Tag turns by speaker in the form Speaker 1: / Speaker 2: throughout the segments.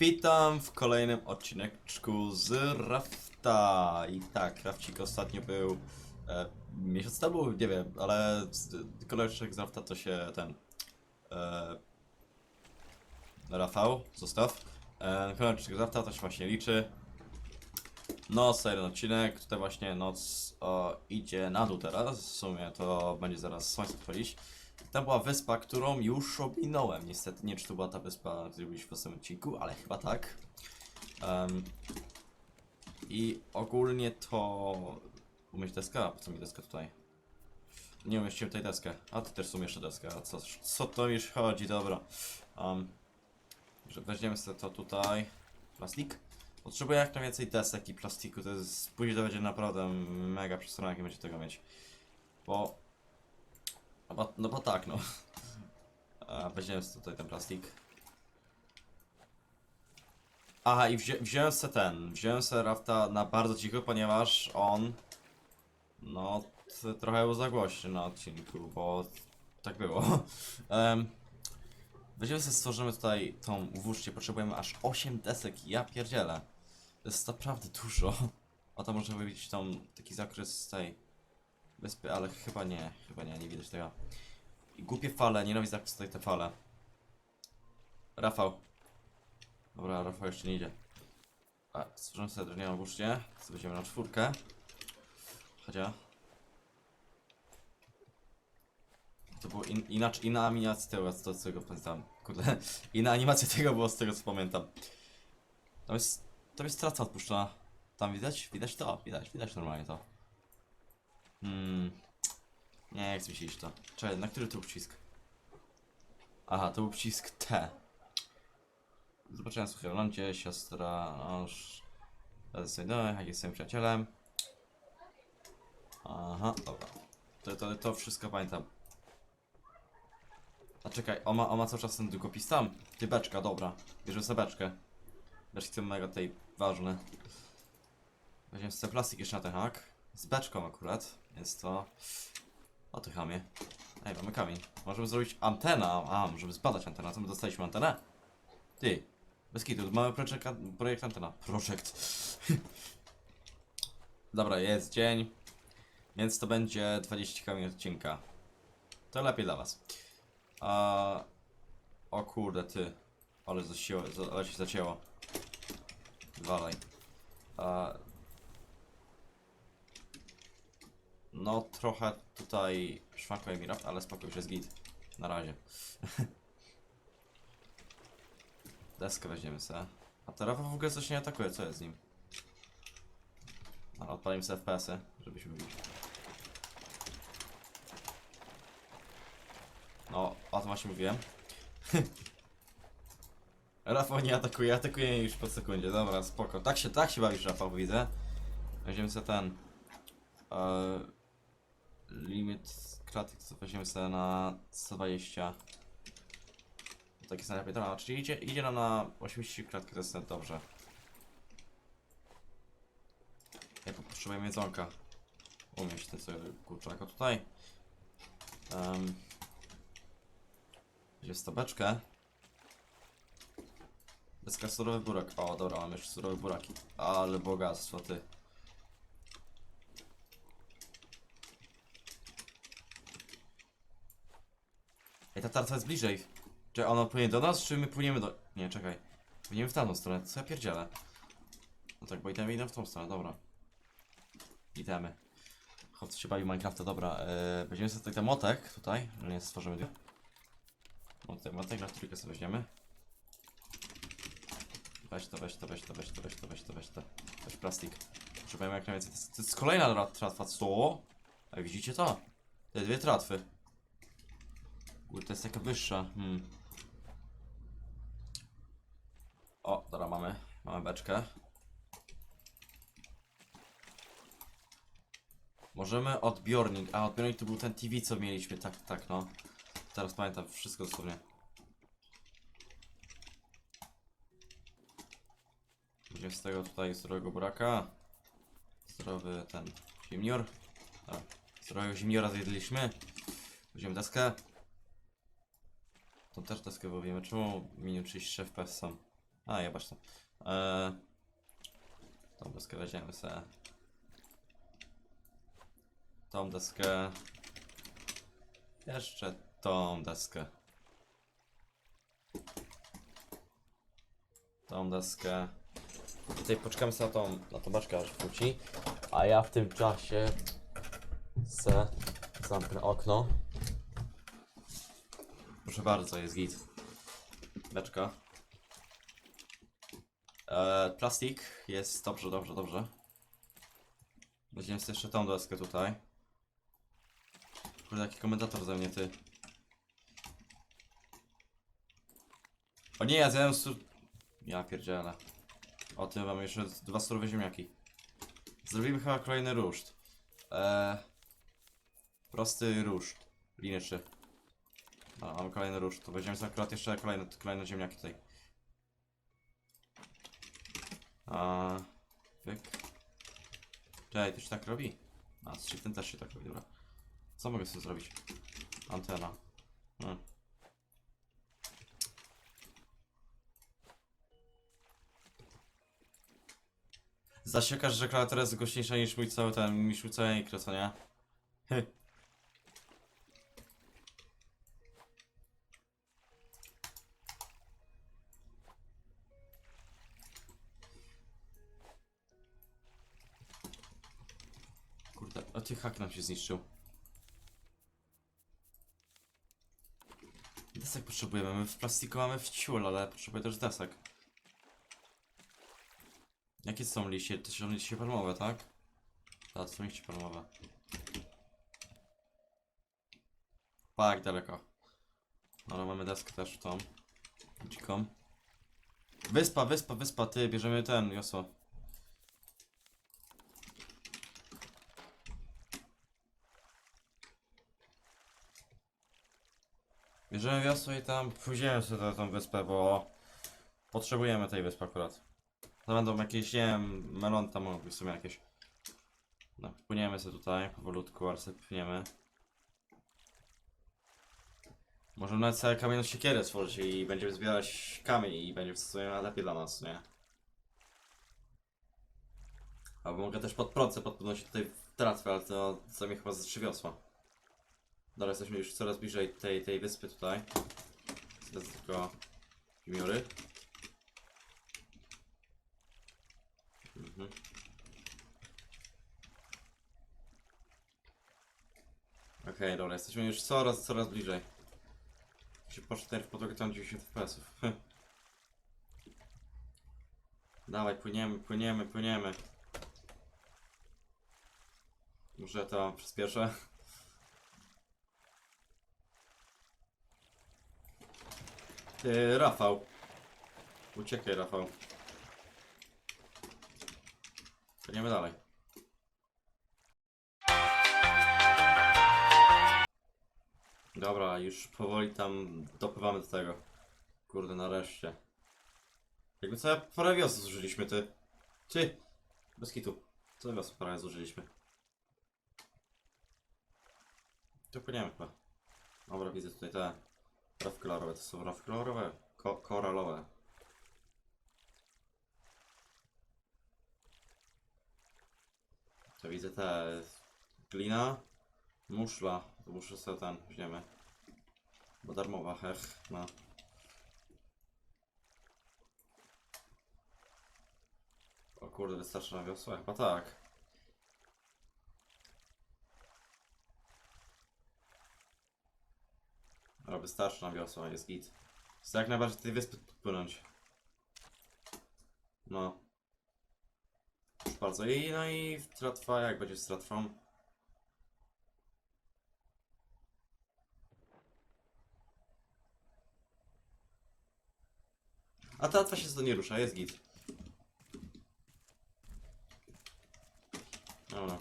Speaker 1: Witam w kolejnym odcineczku z Rafta. I tak, Rafcik ostatnio był e, miesiąc temu, nie wiem, ale koleżek z Rafta to się ten. E, Rafał, zostaw. E, koleżek z Rafta to się właśnie liczy. Noc, jeden odcinek. Tutaj właśnie noc o, idzie na dół teraz. W sumie to będzie zaraz słońce wchodzić. Tam była wyspa, którą już ominąłem. Niestety nie wiem, czy to była ta wyspa, na której byliśmy w ostatnim odcinku, ale chyba tak. Em, I ogólnie to... Umieść deskę? A po co mi deska tutaj? Nie umieściłem tutaj deskę. A ty też umiesz deskę. A co, co to już chodzi? Dobra. Um, weźmiemy sobie to tutaj. Plastik. Potrzebuję jak najwięcej desek i plastiku. To jest... Później to będzie naprawdę mega przestrzeń, jak będzie tego mieć. Bo no bo, no bo tak, no. Weźmiemy tutaj ten plastik. Aha, i wzi wziąłem sobie ten. Wziąłem sobie rafta na bardzo cicho, ponieważ on. No, trochę był za głośny na odcinku, bo tak było. um, weźmiemy sobie, stworzymy tutaj tą włócznię. Potrzebujemy aż 8 desek. Ja pierdzielę. To jest naprawdę dużo. A to można wybić tą taki zakres z tej wyspy, ale chyba nie, chyba nie, nie widać tego. I głupie fale, nienawidzę jak tutaj te fale. Rafał. Dobra, Rafał jeszcze nie idzie. A, stworzymy sobie włócznię. Co będziemy na czwórkę. Chodźa. To było in, inaczej, inna animacja tego, z tego pamiętam. Kurde, inna animacja tego było z tego co pamiętam. Tam jest, tam jest traca odpuszczona. Tam widać? Widać to? Widać, widać normalnie to. Hmm. Nie chcę mi się iść to. Czekaj, na który to przycisk? Aha, to przycisk T. Zobaczyłem słuchaj, w lądzie, siostra, noż. Zdecydować, jak jestem przyjacielem. Aha, dobra. To, to, to wszystko pamiętam. A czekaj, on ma, on ma cały czas ten długopis tam. Ty beczka, dobra. Bierzemy sobie beczkę. Beczki są mega tutaj ważne. Weźmiemy sobie plastik jeszcze na ten hak. Z beczką akurat, więc to... O ty chamie. Ej, mamy kamień. Możemy zrobić antenę. A, możemy zbadać antenę. Co my dostaliśmy antenę? Ty. Bez kitu, mamy projekt, projekt antena. Projekt. Dobra, jest dzień. Więc to będzie 20 kamień odcinka. To lepiej dla was. A... O kurde, ty. Ale zasiło, za- ale się zacięło. Walej. A... No, trochę tutaj szwankuje mi ale spokój, już jest git. Na razie. Deskę weźmiemy sobie. A teraz w ogóle coś nie atakuje, co jest z nim? Ale odpalimy sobie FPS-y, żebyśmy byli. No, o tym właśnie mówiłem. Rafał nie atakuje, atakuje już po sekundzie, dobra, spoko. Tak się, tak się bawisz, Rafał, widzę. Weźmiemy sobie ten... E, limit kratek, co weźmiemy sobie na 120. Tak jest najlepiej, dobra, czyli idzie, idzie nam na 80 kratki, to jest dobrze. Ja potrzebujemy jedzonka. Umieść ten sobie kurczaka tutaj. Um, Weźmiemy stobeczkę. Deska surowy burak. O, dobra, mamy już surowe buraki. Ale bogactwo, ty. Ej, ta tarca jest bliżej. Czy ona płynie do nas, czy my płyniemy do... Nie, czekaj. Płyniemy w tamtą stronę, co ja pierdzielę? No tak, bo itemy idą w tą stronę, dobra. Itemy. Chłopcy się bawi Minecrafta, dobra. Yy, weźmiemy sobie tutaj ten motek, tutaj. Nie, stworzymy dwie. Motek, motek, na trójkę sobie weźmiemy. Weź to, weź to, weź to, weź to, weź to, weź to, weź to. Weź plastik. Potrzebujemy jak najwięcej. To jest, to jest kolejna tra- tratwa, co? A widzicie to? Te dwie tratwy. Kurde, to jest taka wyższa. Hmm. O, dobra, mamy. Mamy beczkę. Możemy odbiornik. A, odbiornik to był ten TV, co mieliśmy. Tak, tak, no. Teraz pamiętam wszystko dosłownie. Będzie z tego tutaj zdrowego buraka. Zdrowy ten zimnior. A, zdrowego zimniora zjedliśmy. Weźmiemy deskę. Tą też deskę powiemy. Czemu minimum 33 FPS są? A, jebać to. Eee, tą deskę weźmiemy sobie. Tą deskę. Jeszcze tą deskę. Tą deskę. Tutaj poczekamy sobie na tą, na tą baczkę aż wróci. A ja w tym czasie se zamknę okno. Proszę bardzo, jest git. Beczka. Eee, plastik jest dobrze, dobrze, dobrze. Weźmiemy sobie jeszcze tą deskę tutaj. Kurde, jaki komentator ze mnie, ty. O nie, ja zjadłem su... Ja pierdzielę. O tym mamy jeszcze dwa surowe ziemniaki. Zrobimy chyba kolejny ruszt. Eee, prosty ruszt. 3. A, mamy kolejny ruszt. To weźmiemy sobie akurat jeszcze kolejne, kolejne ziemniaki tutaj. A, pyk. Czekaj, to się tak robi? A, z shiftem też się tak robi, dobra. Co mogę sobie zrobić? Antena. Hmm. Zasiekasz, że klawiatura jest głośniejsza niż mój cały ten, niż mój cały ekran, nie? Ty hak nam się zniszczył. Desek potrzebujemy, my w plastiku mamy w ciul, ale potrzebuję też desek. Jakie są liście? To są liście palmowe, tak? Tak, są liście palmowe. Tak, daleko. Ale mamy deskę też w tą. Dziką. Wyspa, wyspa, wyspa, ty, bierzemy ten, Joso. Bierzemy wiosło i tam pójdziemy sobie na tą wyspę, bo potrzebujemy tej wyspy akurat. To będą jakieś, nie wiem, melon tam mogą być w sumie jakieś. No, płyniemy sobie tutaj, powolutku, sobie płyniemy. Możemy nawet sobie kamienną siekierę stworzyć i będziemy zbierać kamień i będzie w sumie lepiej dla nas, nie? Albo mogę też pod prądce podpłynąć tutaj tratwę, ale to co mnie chyba ze trzy wiosła. Dobra, jesteśmy już coraz bliżej tej, tej wyspy tutaj. Jest tylko wimiory. Mhm. Okej, dobra, jesteśmy już coraz, coraz bliżej. Się poszedł ten w podłogę tam 90 fps. Dawaj, płyniemy, płyniemy, płyniemy. Może to przyspieszę. Ty, Rafał. Uciekaj, Rafał. Płyniemy dalej. Dobra, już powoli tam dopływamy do tego. Kurde, nareszcie. Jakby całe parę wiosn zużyliśmy, ty. Ty! Bez kitu. Całe wiosny parę zużyliśmy. To płyniemy chyba. Dobra, widzę tutaj te raf kolorowe. To są raf kolorowe? Ko koralowe. To widzę te... Glina. Muszla. To muszę sobie ten weźmiemy. Bo darmowa, hech, no. O kurde, wystarczy na wiosłę? Chyba tak. Dobra, wystarczy na wiosłę, jest git. Chcę jak najbardziej tej wyspy podpłynąć. No. Bardzo. I no i tratwa, jak będzie z tratwą? A tratwa się to nie rusza, jest git. Dobra.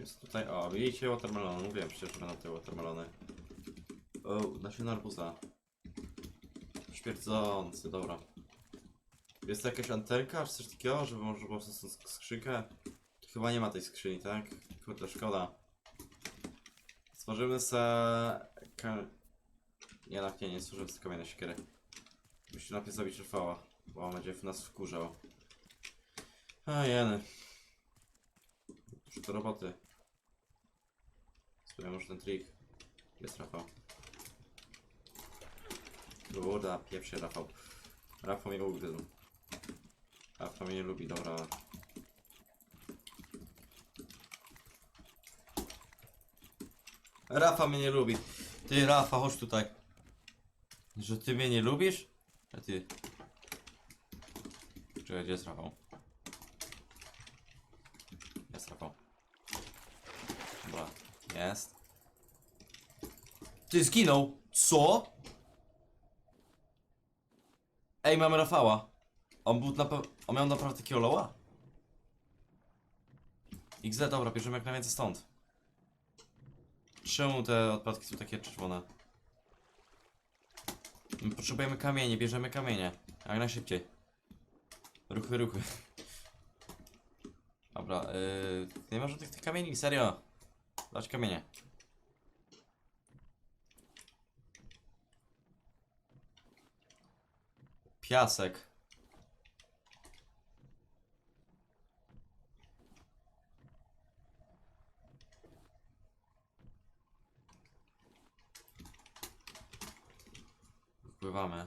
Speaker 1: Jest tutaj, o, widzicie watermelony, mówiłem przecież, że będą te watermelony. O, nasiona arbuza. Śmierdzący, dobra. Jest to jakaś antenka, czy coś takiego, żeby było sobie sk- skrzynkę? Tu chyba nie ma tej skrzyni, tak? Kurde, szkoda. Stworzymy se... Ka... Nie, tak nie, nie stworzymy sobie kamienne siekiery. Musi najpierw zabić Rafała, bo on będzie w nas wkurzał. A jeny. Już do roboty. Spróbuję może ten trik. Jest Rafał. Kurde, pierwszy Rafał. Rafał mnie ugryzł. Rafał mnie nie lubi, dobra. Rafa mnie nie lubi. Ty, Rafa, chodź tutaj. Że ty mnie nie lubisz? A ty. Czekaj, gdzie jest Rafał? Jest Rafał. Dobra, jest. Ty zginął! Co? Ej, mamy Rafała. On był naprawdę. On miał naprawdę takiego loła? XD, dobra, bierzemy jak najwięcej stąd. Czemu te odpadki są takie czerwone? My Potrzebujemy kamienie, bierzemy kamienie. Jak najszybciej. Ruchy, ruchy. Dobra, yy, nie ma żadnych tych kamieni, serio. Dać kamienie. Piasek. Wpływamy.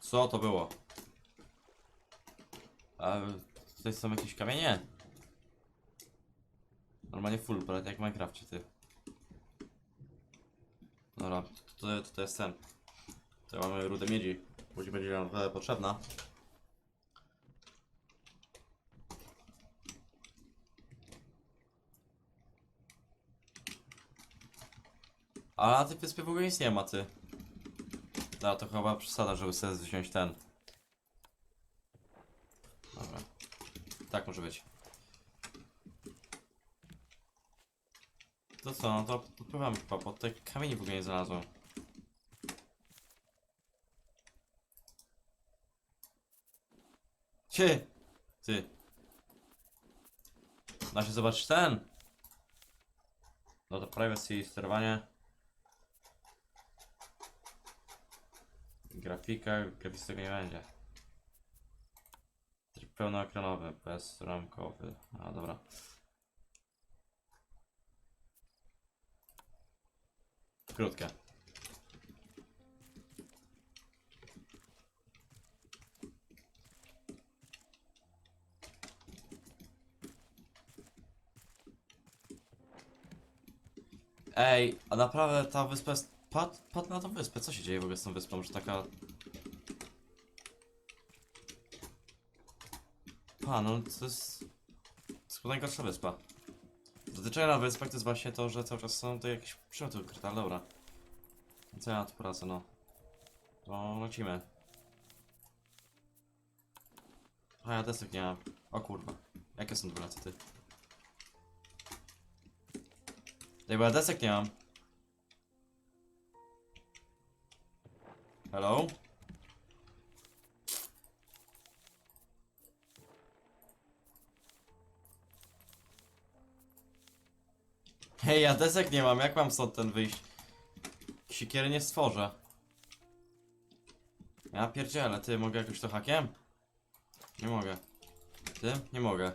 Speaker 1: Co to było? A tutaj są jakieś kamienie? Normalnie full, prawie jak w Minecrafcie, ty. Dobra, to, to, to jest ten. Tutaj mamy rudę miedzi. Później będzie nam potrzebna. A na tej wyspie w ogóle nic nie ma, ty. No to chyba przesada, żeby sobie wziąć ten. Dobra. Tak może być. To co, no to podpływamy chyba, bo tutaj kamieni w ogóle nie znalazłem. Ty! Ty. Da się zobaczyć ten? No to privacy, sterowanie. Grafika, grafiki tego nie będzie. Tryb pełnoekranowy, bezramkowy. A dobra. Krótkie. Ej, a naprawdę ta wyspa jest... Pat, na tą wyspę, co się dzieje w ogóle z tą wyspą, że taka... Pa, no to jest... To jest najgorsza wyspa. Na wyspach to jest właśnie to, że cały czas są tutaj jakieś przymioty ukryte, ale dobra. Co ja tu poradzę, no. To lecimy. A ja desek nie mam. O kurwa. Jakie są dwa ty? Ej, bo ja desek nie mam. Hello? Hej, ja desek nie mam, jak mam stąd ten wyjść? Siekiery nie stworzę. Ja pierdzielę, ty, mogę jakoś to hakiem? Nie mogę. Ty? Nie mogę.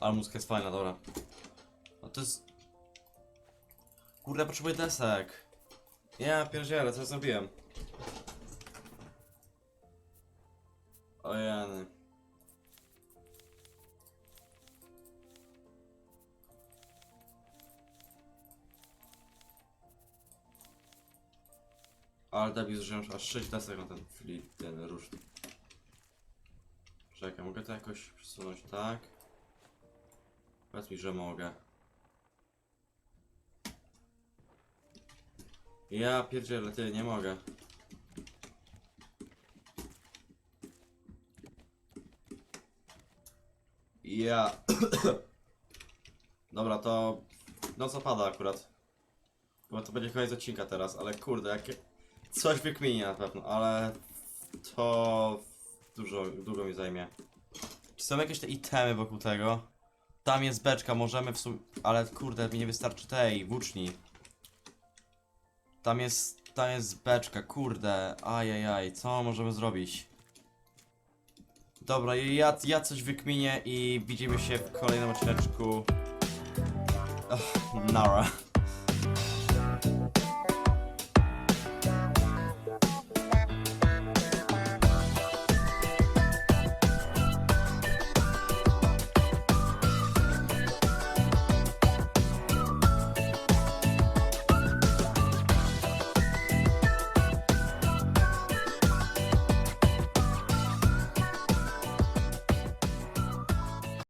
Speaker 1: Ale muzyka jest fajna, dobra. No to jest... Kurde, potrzebuję desek. Ja pierdzielę, co ja zrobiłem? Ojeny. Ale debil zużyłem aż 6 desek na ten flip, ten ruszt. Czekaj, mogę to jakoś przesunąć tak? Powiedz mi, że mogę. Ja pierdzielę, ty, nie mogę. Ja... Dobra, to... No co pada akurat. Bo to będzie koniec odcinka teraz, ale kurde, jakie... Coś wykminie na pewno, ale... To... Dużo, długo mi zajmie. Czy są jakieś te itemy wokół tego? Tam jest beczka, możemy w sumie... Ale kurde, mi nie wystarczy tej włóczni. Tam jest... Tam jest beczka, kurde. Ajajaj, co możemy zrobić? Dobra, ja, ja coś wykminię i widzimy się w kolejnym odcineczku. Nara.